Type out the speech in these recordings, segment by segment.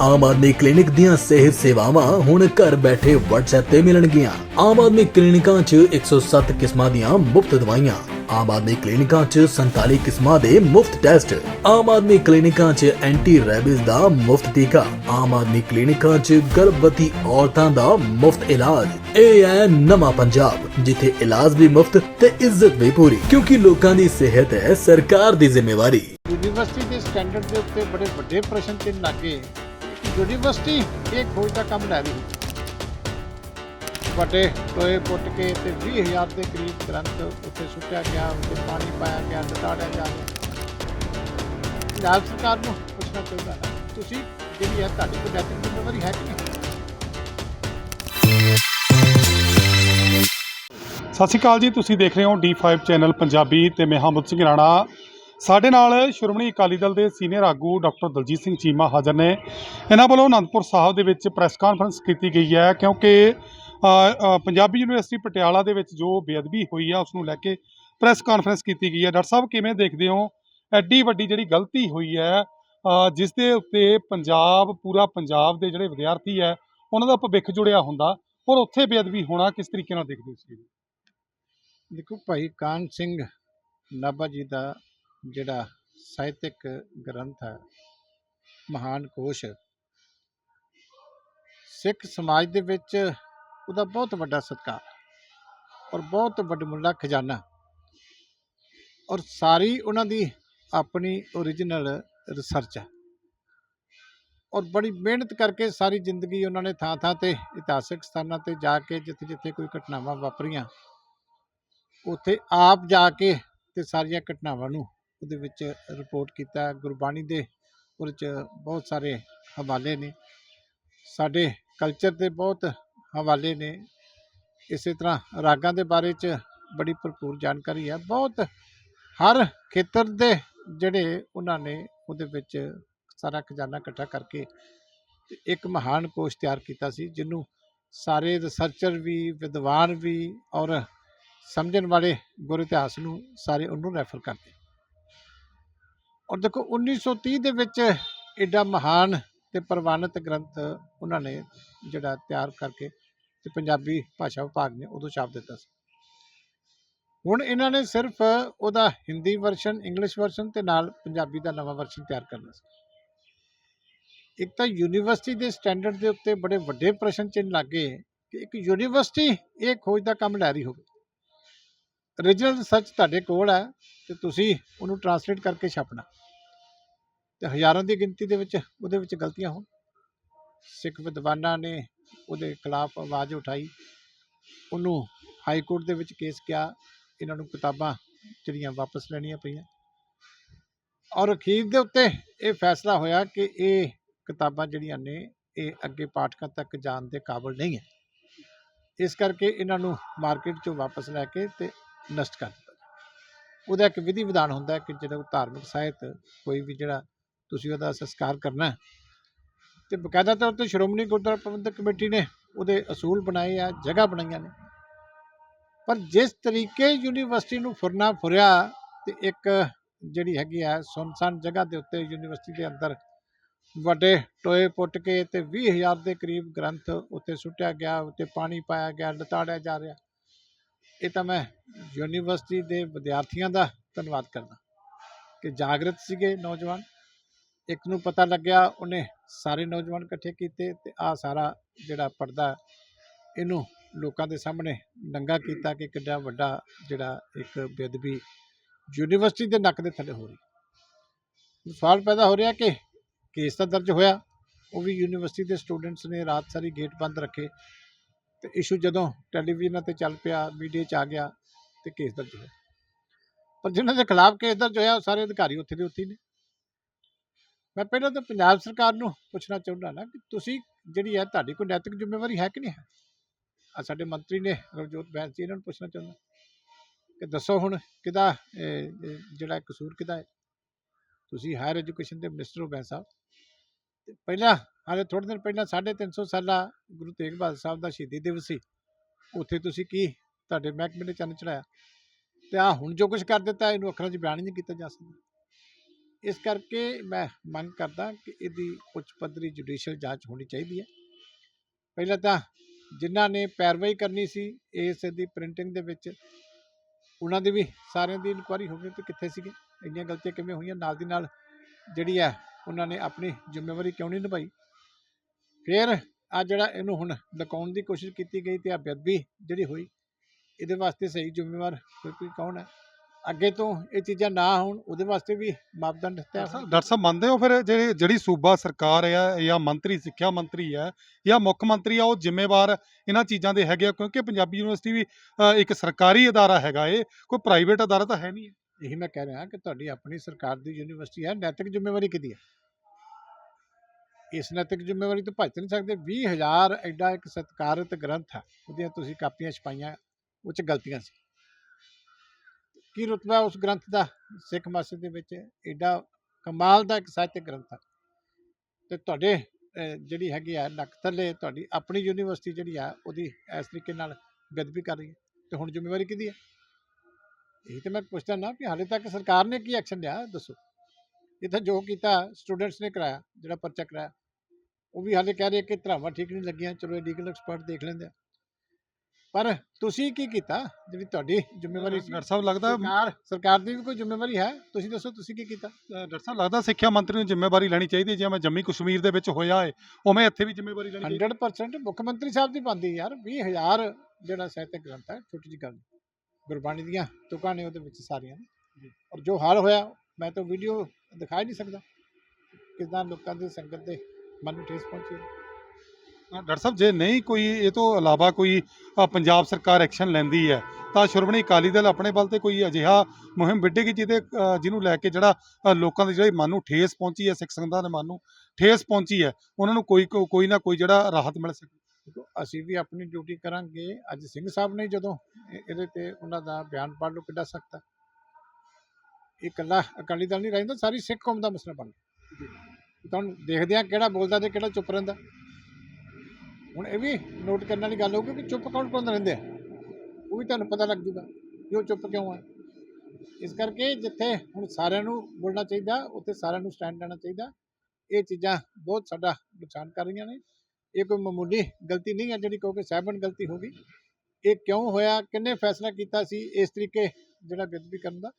Aam Aadmi clinic ਦੀਆਂ ਸਿਹਤ ਸੇਵਾਵਾਂ ਹੁਣ ਘਰ ਬੈਠੇ WhatsApp ਤੇ ਮਿਲਣਗੀਆਂ। ਆਮ ਆਦਮੀ ਕਲੀਨਿਕਾਂ 'ਚ 107 ਕਿਸਮਾਂ ਦੀਆਂ ਮੁਫਤ ਦਵਾਈਆਂ, ਆਮ ਆਦਮੀ ਕਲੀਨਿਕਾਂ 'ਚ 47 ਕਿਸਮਾਂ ਦੇ ਮੁਫਤ ਟੈਸਟ, ਆਮ ਆਦਮੀ ਕਲੀਨਿਕਾਂ 'ਚ ਐਂਟੀ ਰੈਬਿਸ ਦਾ ਮੁਫਤ ਟੀਕਾ, ਆਮ ਆਦਮੀ ਕਲੀਨਿਕਾਂ 'ਚ ਗਰਭਵਤੀ ਔਰਤਾਂ ਦਾ ਮੁਫਤ ਇਲਾਜ। ਇਹ ਹੈ ਨਵਾਂ ਪੰਜਾਬ, ਜਿੱਥੇ ਇਲਾਜ ਵੀ ਮੁਫਤ ਤੇ ਇੱਜ਼ਤ ਵੀ ਪੂਰੀ, ਕਿਉਂਕਿ ਲੋਕਾਂ ਦੀ ਸਿਹਤ ਹੈ ਸਰਕਾਰ ਦੀ ਜ਼ਿੰਮੇਵਾਰੀ। ਯੂਨੀਵਰਸਿਟੀ ਦੇ ਸਟੈਂਡਰਡ ਦੇ ਉੱਤੇ ਬੜੇ ਵੱਡੇ ਪ੍ਰਸ਼ਨ ਚਿੰਨ੍ਹ ਲੱਗੇ ਯੂਨੀਵਰਸਿਟੀ, ਇਹ ਖੋਜ ਦਾ ਕੰਮ ਲੈ ਰਹੀ ਵੱਡੇ ਟੋਏ ਪੁੱਟ ਕੇ ਤੇ 20000 ਦੇ ਕਰੀਬ ਗ੍ਰੰਥ ਉੱਤੇ ਸੁੱਟਿਆ ਗਿਆ ਉੱਤੇ ਪਾਣੀ ਪਾਇਆ ਗਿਆ ਲਟਾੜਿਆ ਜਾ ਰਿਹਾ। ਪੰਜਾਬ ਸਰਕਾਰ ਨੂੰ ਪੁੱਛਣਾ ਚਾਹੀਦਾ ਤੁਸੀਂ ਜਿਹੜੀ ਹੈ ਤੁਹਾਡੀ ਕੋਈ ਨੈਤਿਕ ਜ਼ਿੰਮੇਵਾਰੀ ਹੈ ਕਿ ਨਹੀਂ? ਸਤਿ ਸ਼੍ਰੀ ਅਕਾਲ ਜੀ, ਤੁਸੀਂ ਦੇਖ ਰਹੇ ਹੋ D5 ਚੈਨਲ ਪੰਜਾਬੀ ਤੇ ਮੈਂ ਹਮਦ ਸਿੰਘ ਰਾਣਾ। ਸਾਡੇ ਨਾਲ ਸ਼੍ਰੋਮਣੀ ਅਕਾਲੀ ਦਲ ਦੇ ਸੀਨੀਅਰ ਆਗੂ ਡਾਕਟਰ ਦਲਜੀਤ ਸਿੰਘ ਚੀਮਾ ਹਾਜ਼ਰ ਨੇ। ਇਹਨਾਂ ਵੱਲੋਂ ਅਨੰਦਪੁਰ ਸਾਹਿਬ ਦੇ ਵਿੱਚ ਪ੍ਰੈਸ ਕਾਨਫਰੰਸ ਕੀਤੀ ਗਈ ਹੈ ਕਿਉਂਕਿ ਪੰਜਾਬੀ ਯੂਨੀਵਰਸਿਟੀ ਪਟਿਆਲਾ ਦੇ ਵਿੱਚ ਜੋ ਬੇਅਦਬੀ ਹੋਈ ਹੈ ਉਸ ਨੂੰ ਲੈ ਕੇ ਪ੍ਰੈਸ ਕਾਨਫਰੰਸ ਕੀਤੀ ਗਈ ਹੈ। ਡਾਕਟਰ ਸਾਹਿਬ, ਕਿਵੇਂ ਦੇਖਦੇ ਹੋ? ਐਡੀ ਵੱਡੀ ਜਿਹੜੀ ਗਲਤੀ ਹੋਈ ਹੈ ਜਿਸ ਦੇ ਉੱਤੇ ਪੰਜਾਬ, ਪੂਰਾ ਪੰਜਾਬ ਦੇ ਜਿਹੜੇ ਵਿਦਿਆਰਥੀ ਹੈ, ਉਹਨਾਂ ਦਾ ਭਵਿੱਖ ਜੁੜਿਆ ਹੁੰਦਾ ਔਰ ਉੱਥੇ ਬੇਅਦਬੀ ਹੋਣਾ ਕਿਸ ਤਰੀਕੇ ਨਾਲ ਦੇਖਦੇ ਹੋ ਤੁਸੀਂ ਦੇਖੋ ਭਾਈ ਕਾਨ ਸਿੰਘ ਨਾਭਾ ਜੀ ਦਾ ਜਿਹੜਾ ਸਾਹਿਤਿਕ ਗ੍ਰੰਥ ਹੈ, ਮਹਾਨ ਕੋਸ਼, ਸਿੱਖ ਸਮਾਜ ਦੇ ਵਿੱਚ ਉਹਦਾ ਬਹੁਤ ਵੱਡਾ ਸਤਿਕਾਰ ਔਰ ਬਹੁਤ ਵੱਡਮੁੱਲਾ ਖਜ਼ਾਨਾ ਔਰ ਸਾਰੀ ਉਹਨਾਂ ਦੀ ਆਪਣੀ ਓਰੀਜਨਲ ਰਿਸਰਚ ਹੈ ਔਰ ਬੜੀ ਮਿਹਨਤ ਕਰਕੇ ਸਾਰੀ ਜ਼ਿੰਦਗੀ ਉਹਨਾਂ ਨੇ ਥਾਂ ਥਾਂ ਤੇ ਇਤਿਹਾਸਿਕ ਸਥਾਨਾਂ ਤੇ ਜਾ ਕੇ ਜਿੱਥੇ ਜਿੱਥੇ ਕੋਈ ਘਟਨਾਵਾਂ ਵਾਪਰੀਆਂ, ਉੱਥੇ ਆਪ ਜਾ ਕੇ ਤੇ ਸਾਰੀਆਂ ਘਟਨਾਵਾਂ ਨੂੰ ਉਹਦੇ ਵਿੱਚ ਰਿਪੋਰਟ ਕੀਤਾ। ਗੁਰਬਾਣੀ ਦੇ ਉਹਦੇ ਚ ਬਹੁਤ ਸਾਰੇ ਹਵਾਲੇ ਨੇ। ਸਾਡੇ ਕਲਚਰ ਦੇ ਬਹੁਤ ਹਵਾਲੇ ਨੇ। ਇਸੇ ਤਰ੍ਹਾਂ ਰਾਗਾਂ ਦੇ ਬਾਰੇ ਚ ਬੜੀ ਭਰਪੂਰ ਜਾਣਕਾਰੀ ਹੈ। ਬਹੁਤ ਹਰ ਖੇਤਰ ਦੇ ਜਿਹੜੇ ਉਹਨਾਂ ਨੇ ਉਹਦੇ ਵਿੱਚ ਸਾਰਾ ਖਜ਼ਾਨਾ ਇਕੱਠਾ ਕਰਕੇ ਇੱਕ ਮਹਾਨ ਕੋਸ਼ ਤਿਆਰ ਕੀਤਾ ਸੀ, ਜਿਹਨੂੰ ਸਾਰੇ ਰਿਸਰਚਰ ਵੀ, ਵਿਦਵਾਨ ਵੀ ਔਰ ਸਮਝਣ ਵਾਲੇ ਗੁਰ ਇਤਿਹਾਸ ਨੂੰ ਸਾਰੇ ਉਹਨੂੰ ਰੈਫਰ ਕਰਦੇ। ਔਰ ਦੇਖੋ 1930 ਦੇ ਵਿੱਚ ਐਡਾ ਮਹਾਨ ਤੇ ਪ੍ਰਵਾਨਿਤ ਗ੍ਰੰਥ ਉਹਨਾਂ ਨੇ ਜਿਹੜਾ ਤਿਆਰ ਕਰਕੇ ਤੇ ਪੰਜਾਬੀ ਭਾਸ਼ਾ ਵਿਭਾਗ ਨੇ ਉਦੋਂ ਛਾਪ ਦਿੱਤਾ ਸੀ। ਹੁਣ ਇਹਨਾਂ ਨੇ ਸਿਰਫ ਉਹਦਾ ਹਿੰਦੀ ਵਰਸ਼ਨ ਇੰਗਲਿਸ਼ ਵਰਸ਼ਨ ਤੇ ਨਾਲ ਪੰਜਾਬੀ ਦਾ ਨਵਾਂ ਵਰਸ਼ਨ ਤਿਆਰ ਕਰਨਾ ਸੀ। ਇੱਕ ਤਾਂ ਯੂਨੀਵਰਸਿਟੀ ਦੇ ਸਟੈਂਡਰਡ ਦੇ ਉੱਤੇ ਬੜੇ ਵੱਡੇ ਪ੍ਰਸ਼ਨ ਚਿੰਨ੍ਹ ਲੱਗੇ ਕਿ ਇੱਕ ਯੂਨੀਵਰਸਿਟੀ ਇਹ ਖੋਜ ਦਾ ਕੰਮ ਲੈ ਰਹੀ ਹੋਵੇ। ਰੀਜਨਲ ਰਿਸਰਚ ਤੁਹਾਡੇ ਕੋਲ ਹੈ ਤੇ ਤੁਸੀਂ ਉਹਨੂੰ ਟਰਾਂਸਲੇਟ ਕਰਕੇ ਛਾਪਣਾ। ਤੇ ਹਜ਼ਾਰਾਂ ਦੀ ਗਿਣਤੀ ਦੇ ਵਿੱਚ ਉਹਦੇ ਵਿੱਚ ਗਲਤੀਆਂ ਹੋਣ। ਸਿੱਖ ਵਿਦਵਾਨਾਂ ਨੇ ਉਹਦੇ ਖਿਲਾਫ ਆਵਾਜ਼ ਉਠਾਈ। ਉਹਨੂੰ ਹਾਈ ਕੋਰਟ ਦੇ ਵਿੱਚ ਕੇਸ ਗਿਆ ਇਹਨਾਂ ਨੂੰ ਕਿਤਾਬਾਂ ਜਿਹੜੀਆਂ ਵਾਪਸ ਲੈਣੀਆਂ ਪਈਆਂ। ਔਰ ਅਖੀਰ ਦੇ ਉੱਤੇ ਇਹ ਫੈਸਲਾ ਹੋਇਆ ਕਿ ਇਹ ਕਿਤਾਬਾਂ ਜਿਹੜੀਆਂ ਨੇ, ਇਹ ਅੱਗੇ ਪਾਠਕਾਂ ਤੱਕ ਜਾਣ ਦੇ ਕਾਬਿਲ ਨਹੀਂ ਹੈ। ਇਸ ਕਰਕੇ ਇਹਨਾਂ ਨੂੰ ਮਾਰਕੀਟ ਚੋਂ ਵਾਪਸ ਲੈ ਕੇ ਤੇ ਨਸ਼ਟ ਕਰ ਦਿੱਤਾ ਉਹਦਾ ਇੱਕ ਵਿਧੀ ਵਿਧਾਨ ਹੁੰਦਾ ਕਿ ਜਿਹੜਾ ਧਾਰਮਿਕ ਸਾਹਿਤ ਕੋਈ ਵੀ ਜਿਹੜਾ ਤੁਸੀਂ ਉਹਦਾ ਸੰਸਕਾਰ ਕਰਨਾ ਹੈ, ਤੇ ਬਕਾਇਦਾ ਤੌਰ ਤੇ ਸ਼੍ਰੋਮਣੀ ਗੁਰਦੁਆਰਾ ਪ੍ਰਬੰਧਕ ਕਮੇਟੀ ਨੇ ਉਹਦੇ ਅਸੂਲ ਬਣਾਏ ਆ ਜਗ੍ਹਾ ਬਣਾਈਆਂ ਨੇ। ਪਰ ਜਿਸ ਤਰੀਕੇ ਯੂਨੀਵਰਸਿਟੀ ਨੂੰ ਫੁਰਨਾ ਫੁਰਿਆ ਤੇ ਇੱਕ ਜਿਹੜੀ ਹੈਗੀ ਆ ਸੁਨਸਾਨ ਜਗ੍ਹਾ ਦੇ ਉੱਤੇ ਯੂਨੀਵਰਸਿਟੀ ਦੇ ਅੰਦਰ ਵੱਡੇ ਟੋਏ ਪੁੱਟ ਕੇ ਤੇ 20000 ਦੇ ਕਰੀਬ ਗ੍ਰੰਥ ਉੱਤੇ ਸੁੱਟਿਆ ਗਿਆ ਉੱਤੇ ਪਾਣੀ ਪਾਇਆ ਗਿਆ ਲਤਾੜਿਆ ਜਾ ਰਿਹਾ। ਇਹ ਤਾਂ ਮੈਂ ਯੂਨੀਵਰਸਿਟੀ ਦੇ ਵਿਦਿਆਰਥੀਆਂ ਦਾ ਧੰਨਵਾਦ ਕਰਦਾ ਕਿ ਜਾਗਰਤ ਸੀਗੇ ਨੌਜਵਾਨ। ਇੱਕ ਨੂੰ ਪਤਾ ਲੱਗਿਆ, ਉਹਨੇ ਸਾਰੇ ਨੌਜਵਾਨ ਇਕੱਠੇ ਕੀਤੇ ਤੇ ਆ ਸਾਰਾ ਜਿਹੜਾ ਪਰਦਾ ਇਹਨੂੰ ਲੋਕਾਂ ਦੇ ਸਾਹਮਣੇ ਨੰਗਾ ਕੀਤਾ ਕਿ ਕਿੱਡਾ ਵੱਡਾ ਜਿਹੜਾ ਇੱਕ ਬੇਅਦਬੀ ਯੂਨੀਵਰਸਿਟੀ ਦੇ ਨੱਕ ਦੇ ਥੱਲੇ ਹੋ ਰਹੀ। ਸਵਾਲ ਪੈਦਾ ਹੋ ਰਿਹਾ ਕਿ ਕੇਸ ਤਾਂ ਦਰਜ ਹੋਇਆ, ਉਹ ਵੀ ਯੂਨੀਵਰਸਿਟੀ ਦੇ ਸਟੂਡੈਂਟਸ ਨੇ ਰਾਤ ਸਾਰੀ ਗੇਟ ਬੰਦ ਰੱਖੇ। ਤੇ ਇਸ਼ੂ ਜਦੋਂ ਟੈਲੀਵਿਜ਼ਨਾਂ ਤੇ ਚੱਲ ਪਿਆ ਮੀਡੀਆ 'ਚ ਆ ਗਿਆ ਤੇ ਕੇਸ ਦਰਜ ਹੋਇਆ। ਪਰ ਜਿਨ੍ਹਾਂ ਦੇ ਖਿਲਾਫ ਕੇਸ ਦਰਜ ਹੋਇਆ, ਉਹ ਸਾਰੇ ਅਧਿਕਾਰੀ ਉੱਥੇ ਦੇ ਉੱਥੇ ਨੇ। ਮੈਂ ਪਹਿਲਾਂ ਤਾਂ ਪੰਜਾਬ ਸਰਕਾਰ ਨੂੰ ਪੁੱਛਣਾ ਚਾਹੁੰਦਾ ਨਾ ਕਿ ਤੁਸੀਂ ਜਿਹੜੀ ਹੈ, ਤੁਹਾਡੀ ਕੋਈ ਨੈਤਿਕ ਜ਼ਿੰਮੇਵਾਰੀ ਹੈ ਕਿ ਨਹੀਂ ਹੈ? ਆ ਸਾਡੇ ਮੰਤਰੀ ਨੇ ਰਵਜੋਤ ਬੈਂਸ ਜੀ ਇਹਨਾਂ ਨੂੰ ਪੁੱਛਣਾ ਚਾਹੁੰਦਾ। ਕਿ ਦੱਸੋ ਹੁਣ ਕਿਹਦਾ ਜਿਹੜਾ ਕਸੂਰ ਕਿਹਦਾ ਹੈ? ਤੁਸੀਂ ਹਾਇਰ ਐਜੂਕੇਸ਼ਨ ਦੇ ਮਿਨਿਸਟਰ ਹੋ ਬੈਂਸ ਸਾਹਿਬ। ਤੇ ਪਹਿਲਾਂ ਹਾਲੇ ਥੋੜੇ ਦਿਨ ਪਹਿਲਾਂ 350 ਸਾਲਾ ਗੁਰੂ ਤੇਗ ਬਹਾਦਰ ਸਾਹਿਬ ਦਾ ਸ਼ਹੀਦੀ ਦਿਵਸ ਸੀ। ਉੱਥੇ ਤੁਸੀਂ ਕੀ ਤੁਹਾਡੇ ਮਹਿਕਮੇ ਨੇ ਚੰਨ ਚੜਾਇਆ ਤੇ ਆ ਹੁਣ ਜੋ ਕੁਝ ਕਰ ਦਿੱਤਾ, ਇਹਨੂੰ ਅੱਖਰਾਂ 'ਚ ਬਿਆਨ ਹੀ ਨਹੀਂ ਕੀਤਾ ਜਾ ਸਕਦਾ। ਇਸ ਕਰਕੇ ਮੈਂ ਮੰਗ ਕਰਦਾ ਕਿ ਇਹਦੀ ਉੱਚ ਪੱਧਰੀ ਜੁਡੀਸ਼ੀਅਲ ਜਾਂਚ ਹੋਣੀ ਚਾਹੀਦੀ ਹੈ। ਪਹਿਲਾਂ ਤਾਂ ਜਿਨ੍ਹਾਂ ਨੇ ਪੈਰਵਾਈ ਕਰਨੀ ਸੀ, ਇਸ ਦੀ ਪ੍ਰਿੰਟਿੰਗ ਦੇ ਵਿੱਚ ਉਹਨਾਂ ਦੀ ਵੀ ਸਾਰਿਆਂ ਦੀ ਇਨਕੁਆਰੀ ਗਈ ਕਿ ਕਿੱਥੇ ਸੀਗੇ? ਇੰਨੀਆਂ ਗਲਤੀਆਂ ਕਿਵੇਂ ਹੋਈਆਂ? ਨਾਲ ਦੀ ਨਾਲ ਜਿਹੜੀ ਹੈ, ਉਹਨਾਂ ਨੇ ਆਪਣੀ ਜ਼ਿੰਮੇਵਾਰੀ ਕਿਉਂ ਨਹੀਂ ਨਿਭਾਈ? ਫਿਰ ਆ ਜਿਹੜਾ ਇਹਨੂੰ ਹੁਣ ਲੁਕਾਉਣ ਦੀ ਕੋਸ਼ਿਸ਼ ਕੀਤੀ ਗਈ ਤੇ ਆ ਬੇਅਦਬੀ ਜਿਹੜੀ ਹੋਈ ਇਹਦੇ ਵਾਸਤੇ ਸਹੀ ਜ਼ਿੰਮੇਵਾਰ ਕੋਈ ਕੌਣ ਹੈ? ਅੱਗੇ ਤੋਂ ਇਹ ਚੀਜ਼ਾਂ ਨਾ ਹੋਣ ਉਹਦੇ ਵਾਸਤੇ ਵੀ ਮਾਪਦੰਡ ਤੈਅ ਡਾਕਟਰ ਸਾਹਿਬ ਹੋਣ। ਡਾਕਟਰ ਸਾਹਿਬ ਮੰਨਦੇ ਹੋ ਫਿਰ ਜਿਹੜੇ ਜਿਹੜੀ ਸੂਬਾ ਸਰਕਾਰ ਹੈ ਜਾਂ ਮੰਤਰੀ ਸਿੱਖਿਆ ਮੰਤਰੀ ਹੈ ਜਾਂ ਮੁੱਖ ਮੰਤਰੀ ਆ ਉਹ ਜ਼ਿੰਮੇਵਾਰ ਇਹਨਾਂ ਚੀਜ਼ਾਂ ਦੇ ਹੈਗੇ ਆ? ਕਿਉਂਕਿ ਪੰਜਾਬੀ ਯੂਨੀਵਰਸਿਟੀ ਵੀ ਇੱਕ ਸਰਕਾਰੀ ਅਦਾਰਾ ਹੈਗਾ ਏ ਕੋਈ ਪ੍ਰਾਈਵੇਟ ਅਦਾਰਾ ਤਾਂ ਹੈ ਨਹੀਂ ਇਹੀ ਮੈਂ ਕਹਿ ਰਿਹਾ ਕਿ ਤੁਹਾਡੀ ਆਪਣੀ ਸਰਕਾਰ ਦੀ ਯੂਨੀਵਰਸਿਟੀ ਹੈ ਨੈਤਿਕ ਜ਼ਿੰਮੇਵਾਰੀ ਕਿਹਦੀ ਹੈ? ਇਸ ਨੈਤਿਕ ਜ਼ਿੰਮੇਵਾਰੀ ਤੋਂ ਭੱਜ ਨਹੀਂ ਸਕਦੇ। 20000 ਐਡਾ ਇੱਕ ਸਤਿਕਾਰਤ ਗ੍ਰੰਥ ਹੈ, ਉਹਦੀਆਂ ਤੁਸੀਂ ਕਾਪੀਆਂ ਛਪਾਈਆਂ, ਉਹ ਚ ਗਲਤੀਆਂ ਸੀ। ਕੀ ਰੁਤਬਾ ਉਸ ਗ੍ਰੰਥ ਦਾ ਸਿੱਖ ਮਾਸਟਰ ਦੇ ਵਿੱਚ? ਐਡਾ ਕਮਾਲ ਦਾ ਇੱਕ ਸਾਹਿਤਕ ਗ੍ਰੰਥ ਆ ਤੇ ਤੁਹਾਡੇ ਜਿਹੜੀ ਹੈਗੀ ਆ, ਨੱਕ ਥੱਲੇ ਤੁਹਾਡੀ ਆਪਣੀ ਯੂਨੀਵਰਸਿਟੀ ਜਿਹੜੀ ਆ, ਉਹਦੀ ਇਸ ਤਰੀਕੇ ਨਾਲ ਬੇਅਦਬੀ ਕਰ ਰਹੀ ਹੈ। ਤੇ ਹੁਣ ਜ਼ਿੰਮੇਵਾਰੀ ਕਿਹਦੀ ਹੈ? ਇਹ ਤੇ ਮੈਂ ਪੁੱਛਦਾ ਨਾ ਕਿ ਹਾਲੇ ਤੱਕ ਸਰਕਾਰ ਨੇ ਕੀ ਐਕਸ਼ਨ ਲਿਆ? ਦੱਸੋ। ਤਾਂ ਜੋ ਕੀਤਾ ਸਟੂਡੈਂਟਸ ਨੇ ਕਰਾਇਆ ਜਿਹੜਾ ਪਰਚਾ ਕਰਾਇਆ ਉਹ ਵੀ ਹਾਲੇ ਕਹਿ ਰਹੇ ਕਿ ਧਰਾਵਾਂ ਠੀਕ ਨਹੀਂ ਲੱਗੀਆਂ ਚਲੋ ਲੀਗਲ ਐਕਸਪਰਟ ਦੇਖ ਲੈਂਦੇ ਆ। ਪਰ ਤੁਸੀਂ ਕੀ ਕੀਤਾ ਜਿਹੜੀ ਤੁਹਾਡੀ ਜ਼ਿੰਮੇਵਾਰੀ ਸੀ ਡਾਕਟਰ ਸਾਹਿਬ ਲੱਗਦਾ ਸਰਕਾਰ ਸਰਕਾਰ ਦੀ ਵੀ ਕੋਈ ਜ਼ਿੰਮੇਵਾਰੀ ਹੈ? ਤੁਸੀਂ ਦੱਸੋ ਤੁਸੀਂ ਕੀ ਕੀਤਾ? ਡਾਕਟਰ ਸਾਹਿਬ ਲੱਗਦਾ ਸਿੱਖਿਆ ਮੰਤਰੀ ਨੂੰ ਜ਼ਿੰਮੇਵਾਰੀ ਲੈਣੀ ਚਾਹੀਦੀ ਹੈ ਜਿਵੇਂ ਜੰਮੀ ਕਸ਼ਮੀਰ ਦੇ ਵਿੱਚ ਹੋਇਆ ਏ ਉਵੇਂ ਇੱਥੇ ਵੀ ਜ਼ਿੰਮੇਵਾਰੀ ਲੈਣੀ ਚਾਹੀਦੀ 100% ਮੁੱਖ ਮੰਤਰੀ ਸਾਹਿਬ ਦੀ ਬੰਦੀ ਯਾਰ 20000 ਜਿਹੜਾ ਸਾਹਿਤਕ ਗ੍ਰੰਥ ਹੈ ਛੋਟੀ ਜਿਹੀ ਗੱਲ। ਗੁਰਬਾਣੀ ਦੀਆਂ ਤੁਕਾਂ ਨੇ ਉਹਦੇ ਵਿੱਚ ਸਾਰੀਆਂ ਨੇ। ਔਰ ਜੋ ਹਾਲ ਹੋਇਆ ਮੈਂ ਤਾਂ ਵੀਡੀਓ ਦਿਖਾ ਨਹੀਂ ਸਕਦਾ ਕਿਦਾਂ ਲੋਕਾਂ ਦੀ ਸੰਗਤ ਦੇ ਮਨ ਨੂੰ ਠੇਸ ਪਹੁੰਚੀ ਡਾਕਟਰ ਸਾਹਿਬ ਜੇ ਨਹੀਂ ਕੋਈ ਇਹ ਤੋਂ ਇਲਾਵਾ ਕੋਈ ਪੰਜਾਬ ਸਰਕਾਰ ਐਕਸ਼ਨ ਲੈਂਦੀ ਹੈ ਤਾਂ ਸ਼੍ਰੋਮਣੀ ਅਕਾਲੀ ਦਲ ਆਪਣੇ ਵੱਲ ਤੇ ਕੋਈ ਅਜਿਹਾ ਮੁਹਿੰਮ ਵਿੱਢੇਗੀ ਜਿਹਦੇ ਜਿਹਨੂੰ ਲੈ ਕੇ ਜਿਹੜਾ ਲੋਕਾਂ ਦੇ ਜਿਹੜੇ ਮਨ ਨੂੰ ਠੇਸ ਪਹੁੰਚੀ ਹੈ ਸਿੱਖ ਸੰਗਤਾਂ ਦੇ ਮਨ ਨੂੰ ਠੇਸ ਪਹੁੰਚੀ ਹੈ ਉਹਨਾਂ ਨੂੰ ਕੋਈ ਕੋਈ ਨਾ ਕੋਈ ਜਿਹੜਾ ਰਾਹਤ ਮਿਲ ਸਕੇ। ਅਸੀਂ ਵੀ ਆਪਣੀ ਡਿਊਟੀ ਕਰਾਂਗੇ। ਅੱਜ ਸਿੰਘ ਸਾਹਿਬ ਨੇ ਜਦੋਂ ਇਹ- ਇਹਦੇ ਤੇ ਉਹਨਾਂ ਦਾ ਬਿਆਨ ਪੜ੍ਹ ਲਓ ਕਿੱਡਾ ਸਖਤ ਇਹ ਇਕੱਲਾ ਅਕਾਲੀ ਦਲ ਨਹੀਂ ਰਹਿੰਦਾ ਸਾਰੀ ਸਿੱਖ ਕੌਮ ਦਾ ਮਸਲਾ ਬਣ ਗਿਆ। ਤੁਹਾਨੂੰ ਦੇਖਦੇ ਆ ਕਿਹੜਾ ਬੋਲਦਾ ਤੇ ਕਿਹੜਾ ਚੁੱਪ ਰਹਿੰਦਾ। ਹੁਣ ਇਹ ਵੀ ਨੋਟ ਕਰਨ ਵਾਲੀ ਗੱਲ ਹੋਊਗੀ ਕਿ ਚੁੱਪ ਕੌਣ ਕੌਣ ਰਹਿੰਦੇ ਆ। ਉਹ ਵੀ ਤੁਹਾਨੂੰ ਪਤਾ ਲੱਗ ਜੂਗਾ ਕਿ ਉਹ ਚੁੱਪ ਕਿਉਂ ਹੈ ਇਸ ਕਰਕੇ ਜਿੱਥੇ ਹੁਣ ਸਾਰਿਆਂ ਨੂੰ ਬੋਲਣਾ ਚਾਹੀਦਾ ਉੱਥੇ ਸਾਰਿਆਂ ਨੂੰ ਸਟੈਂਡ ਲੈਣਾ ਚਾਹੀਦਾ। ਇਹ ਚੀਜ਼ਾਂ ਬਹੁਤ ਸਾਡਾ ਨੁਕਸਾਨ ਕਰ ਰਹੀਆਂ ਨੇ। ਇਹ ਕੋਈ ਮਾਮੂਲੀ ਗਲਤੀ ਨਹੀਂ ਹੈ ਜਿਹੜੀ ਕਹੋ ਕਿ ਸਹਿਬਨ ਗਲਤੀ ਹੋ ਗਈ। ਇਹ ਕਿਉਂ ਹੋਇਆ ਕਿੰਨੇ ਫੈਸਲਾ ਕੀਤਾ ਸੀ ਇਸ ਤਰੀਕੇ ਜਿਹੜਾ ਬੇਦਬੀ ਕਰਨ ਦਾ।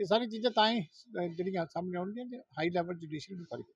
ਇਹ ਸਾਰੀ ਚੀਜ਼ਾਂ ਤਾਂ ਹੀ ਜਿਹੜੀਆਂ ਸਾਹਮਣੇ ਆਉਣਗੀਆਂ ਜੇ ਹਾਈ ਲੈਵਲ ਜੁਡੀਸ਼ੀਅਲ ਇਨਕੁਆਇਰੀ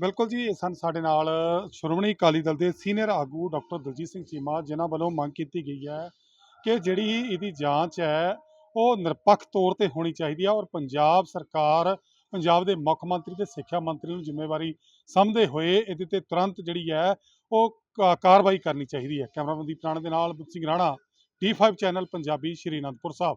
ਬਿਲਕੁਲ ਜੀ, ਇਹ ਸਨ ਸਾਡੇ ਨਾਲ ਸ਼੍ਰੋਮਣੀ ਅਕਾਲੀ ਦਲ ਦੇ ਸੀਨੀਅਰ ਆਗੂ ਡਾਕਟਰ ਦਲਜੀਤ ਸਿੰਘ ਚੀਮਾ, ਜਿਨ੍ਹਾਂ ਵੱਲੋਂ ਮੰਗ ਕੀਤੀ ਗਈ ਹੈ ਕਿ ਜਿਹੜੀ ਇਹਦੀ ਜਾਂਚ ਹੈ, ਉਹ ਨਿਰਪੱਖ ਤੌਰ ਤੇ ਹੋਣੀ ਚਾਹੀਦੀ ਹੈ ਔਰ ਪੰਜਾਬ ਸਰਕਾਰ, ਪੰਜਾਬ ਦੇ ਮੁੱਖ ਮੰਤਰੀ ਤੇ ਸਿੱਖਿਆ ਮੰਤਰੀ ਨੂੰ ਜ਼ਿੰਮੇਵਾਰੀ ਸਮਝਦੇ ਹੋਏ ਇਹਦੇ ਤੇ ਤੁਰੰਤ ਜਿਹੜੀ ਹੈ, ਉਹ ਕਾ- ਕਾਰਵਾਈ ਕਰਨੀ ਚਾਹੀਦੀ ਹੈ। ਕੈਮਰਾਮੈਨ ਦੀਪ ਰਾਣਾ ਦੇ ਨਾਲ ਬੁੱਧ ਸਿੰਘ ਰਾਣਾ D5 ਚੈਨਲ ਪੰਜਾਬੀ ਸ਼੍ਰੀ ਅਨੰਦਪੁਰ ਸਾਹਿਬ।